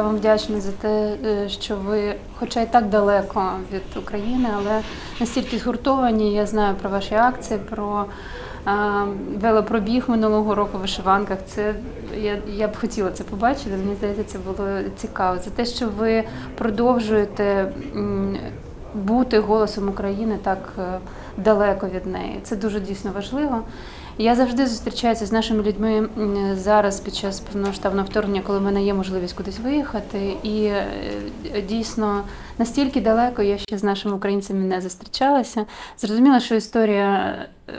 Я вам вдячна за те, е, що ви, хоча й так далеко від України, але настільки згуртовані. Я знаю про ваші акції, про велопробіг минулого року в вишиванках. Це я, я б хотіла це побачити. Мені здається, це було цікаво. За те, що ви продовжуєте бути голосом України так е, далеко від неї. Це дуже дійсно важливо. Я завжди зустрічаюся з нашими людьми зараз під час повноштабного вторгнення, коли в мене є можливість кудись виїхати. І е, дійсно настільки далеко я ще з нашими українцями не зустрічалася. Зрозуміло, що історія е,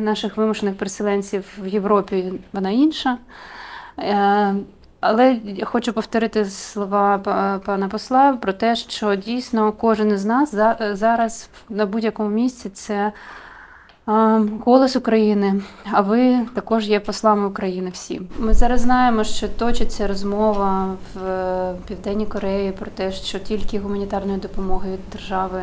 наших вимушених переселенців в Європі вона інша. Е, Але я хочу повторити слова пана посла про те, що дійсно кожен із нас за- зараз на будь-якому місці це голос України. А ви також є послами України всі. Ми зараз знаємо, що точиться розмова в е, Південній Кореї про те, що тільки гуманітарної допомоги від держави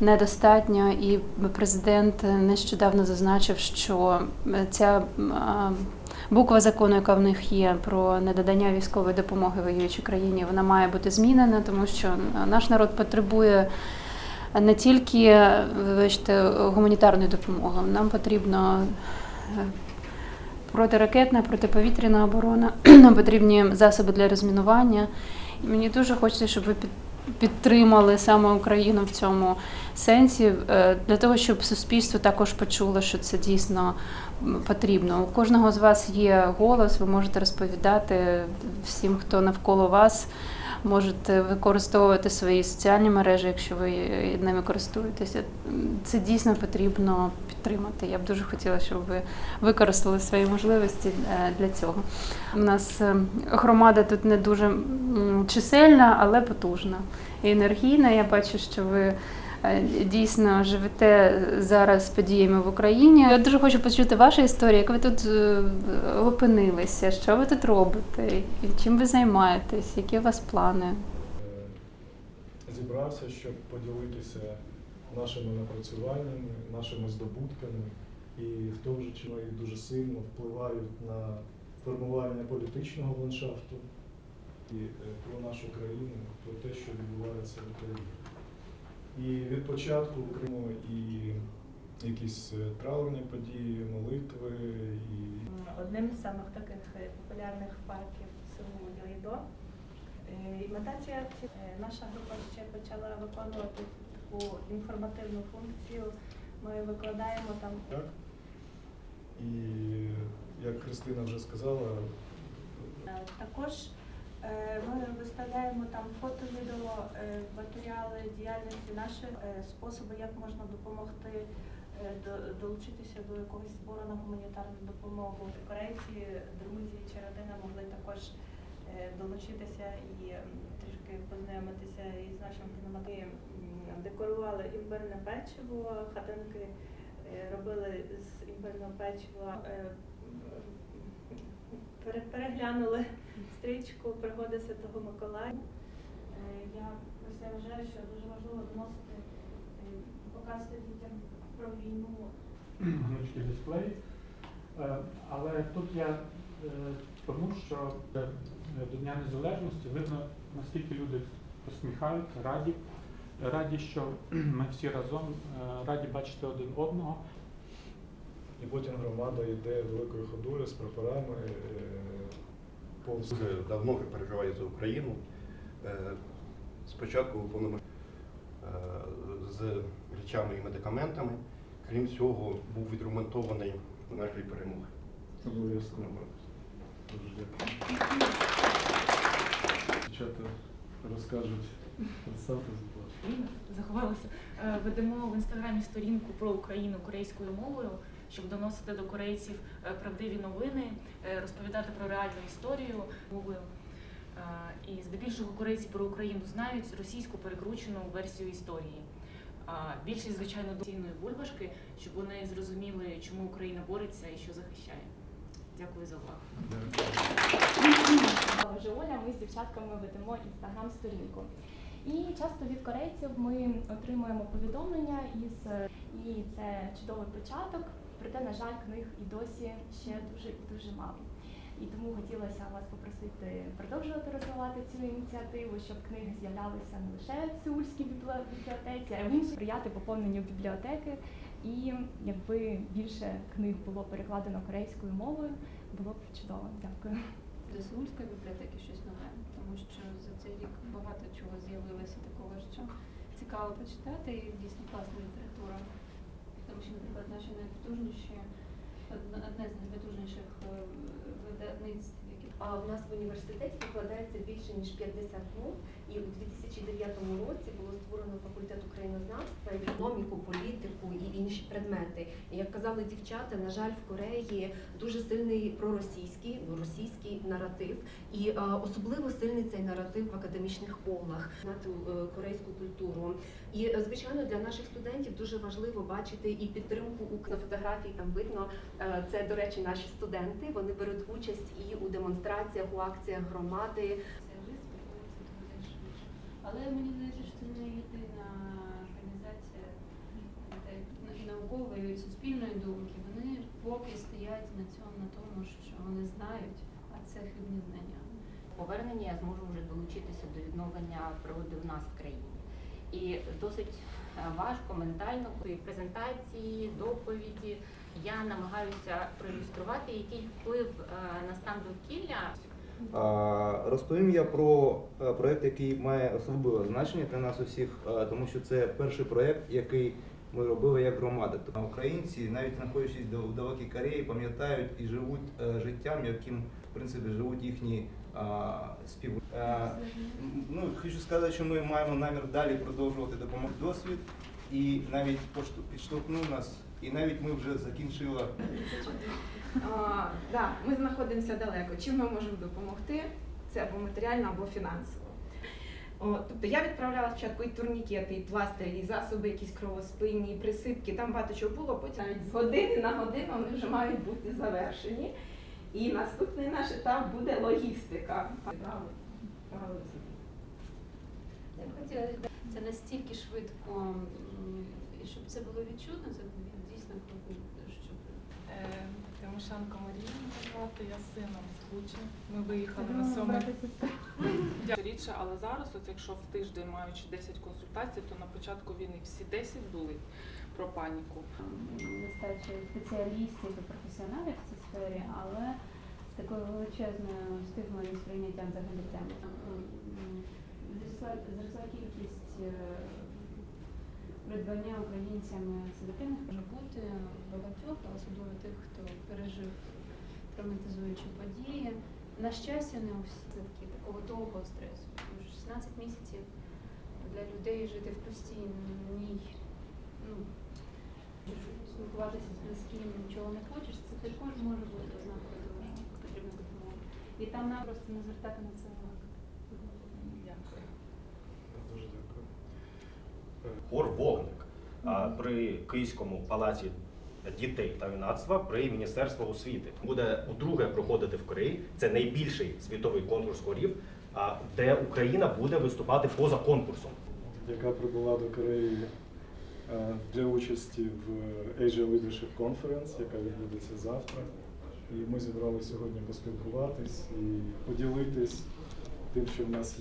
недостатньо, і президент нещодавно зазначив, що ця буква закону, яка в них є про недодання військової допомоги воюючій країні, вона має бути змінена, тому що наш народ потребує не тільки вибачте, гуманітарної допомоги. Нам потрібно е, протиракетна, протиповітряна оборона, нам потрібні засоби для розмінування. І мені дуже хочеться, щоб ви підтримали саме Україну в цьому сенсі, е, для того, щоб суспільство також почуло, що це дійсно потрібно. У кожного з вас є голос, ви можете розповідати всім, хто навколо вас. Можете використовувати свої соціальні мережі, якщо ви ними користуєтеся. Це дійсно потрібно підтримати. Я б дуже хотіла, щоб ви використали свої можливості е, для цього. У нас е, громада тут не дуже чисельна, але потужна і енергійна. Я бачу, що ви дійсно живете зараз подіями в Україні. Я дуже хочу почути вашу історію, як ви тут е, опинилися, що ви тут робите, чим ви займаєтесь, які у вас плани. Е, зібрався, щоб поділитися нашими напрацюваннями, нашими здобутками, і в тому ж часі дуже сильно впливають на формування політичного ландшафту і е, про нашу країну, про те, що відбувається в Україні. І від початку в Криму і якісь е, травні події, молитви і Одним з самих таких е, популярних парків в селу Ялідо. Е, І мета цієї акції е, наша група ще почала виконувати таку інформативну функцію. Ми викладаємо там так. І як Христина вже сказала, Також ми виставляємо там фото, відео, е, матеріали діяльності наші е, способи, як можна допомогти е, долучитися до якогось збору на гуманітарну допомогу. Корейці, друзі чи родина могли також е, долучитися і трішки познайомитися із нашим кінематографом. Декорували імбирне печиво, хатинки е, робили з імбирного печива. Переглянули стрічку пригоди Святого Миколая. Е, Я ось я вважаю, що дуже важливо доносити, е, показувати дітям про війну. гнучки дисплей. Е, Але тут я тому, що до Дня Незалежності видно, наскільки люди посміхаються, раді, раді, що ми всі разом раді бачити один одного. І потім громада йде великою ходою з прапорами е, повз Дуже давно переживаю за Україну. Е, Спочатку повномасштабно з речами і медикаментами. Крім цього, був відремонтований нашої перемоги. Обов'язково. Дуже дякую. Дівчата розкажуть заховалася. Е, Ведемо в інстаграмі сторінку про Україну корейською мовою, щоб доносити до корейців е, правдиві новини, е, розповідати про реальну історію мовою. Е, І здебільшого корейці про Україну знають російську перекручену версію історії. Більшість, звичайно, до цінної бульбашки, щоб вони зрозуміли, чому Україна бореться і що захищає. Дякую за увагу. Вже Оля, ми з дівчатками ведемо інстаграм-сторінку. І часто від корейців ми отримуємо повідомлення із і це чудовий початок, проте, на жаль, книг і досі ще дуже і дуже мало. І тому хотілося вас попросити продовжувати розвивати цю ініціативу, щоб книги з'являлися не лише в Сеульській біблі- бібліотеці, а й в сприяти поповненню бібліотеки. І якби більше книг було перекладено корейською мовою, було б чудово. Дякую. До Сеульської бібліотеки щось нове, тому що за цей рік багато чого з'явилося такого, що цікаво почитати і дійсно класна література. Тому що, наприклад, наші найпотужніші, одне з найпотужніших е, видавництв, А у нас в університеті викладається більше ніж 50 мов, і у 2009 році було створено факультет українознавства, економіку, політику і інші предмети. І як казали дівчата, на жаль, в Кореї дуже сильний проросійський, російський наратив, і е, особливо сильний цей наратив в академічних колах знати е, корейську культуру. І е, звичайно для наших студентів дуже важливо бачити і підтримку на фотографії. Там видно Це, до речі, наші студенти. Вони беруть участь і у демонстраціях, у акціях громади. Але мені здається, що це не єдина організація наукової і суспільної думки. Вони поки стоять на цьому, на тому, що вони знають, а це хибні знання. повернення я зможу вже долучитися до відновлення природи в нас в країні. І досить е, важко ментально презентації, доповіді. Я намагаюся проілюструвати, який вплив е, на стан довкілля Розповім я про е, проект, який має особливе значення для нас усіх, е, тому що це перший проект, який ми робили як громада. Тобто Українці, навіть знаходячись в далекій Кореї, пам'ятають і живуть життям, яким в принципі живуть їхні спів. Ну хочу сказати, що ми маємо намір далі продовжувати допомогти досвід, і навіть підштовхнув нас, і навіть ми вже закінчили А, да, ми знаходимося далеко. Чим ми можемо допомогти? Це або матеріально, або фінансово. О, тобто я відправляла спочатку і турнікети, і пластирі, і засоби, якісь кровоспинні, і присипки, там багато чого було, потім навіть з години на годину вони вже мають бути завершені. І наступний наш етап буде логістика. Я б хотіла це настільки швидко, щоб це було відчутно, це Е, Тимошенко Марія звати, я сином Бучі. Ми виїхали на сьомий річчя, але зараз, от якщо в тиждень маючи 10 консультацій, то на початку війни всі 10 були про паніку. нестача спеціалістів і професіоналів в цій сфері, але з такою величезною стигмою і сприйняттям взагалі теми. Зросла, зросла кількість е, придбання українцями седативних може бути багатьох, особливо тих, хто пережив травматизуючі події. На щастя, не у всіх такі такого довгого стресу. 16 місяців для людей жити в постійній ну, спілкуватися з близьким, нічого не хочеш, це також може бути ознакою того, що потрібна допомога. І там нам просто не звертати на це увагу. Дякую. Дуже дякую. Хор вогник при Київському палаці дітей та юнацтва при Міністерства освіти. Буде удруге проходити в Кореї. Це найбільший світовий конкурс хорів, де Україна буде виступати поза конкурсом. яка прибула до Кореї е, для участі в Asia Leadership Conference, яка відбудеться завтра. І ми зібрали сьогодні поспілкуватись і поділитись тим, що в нас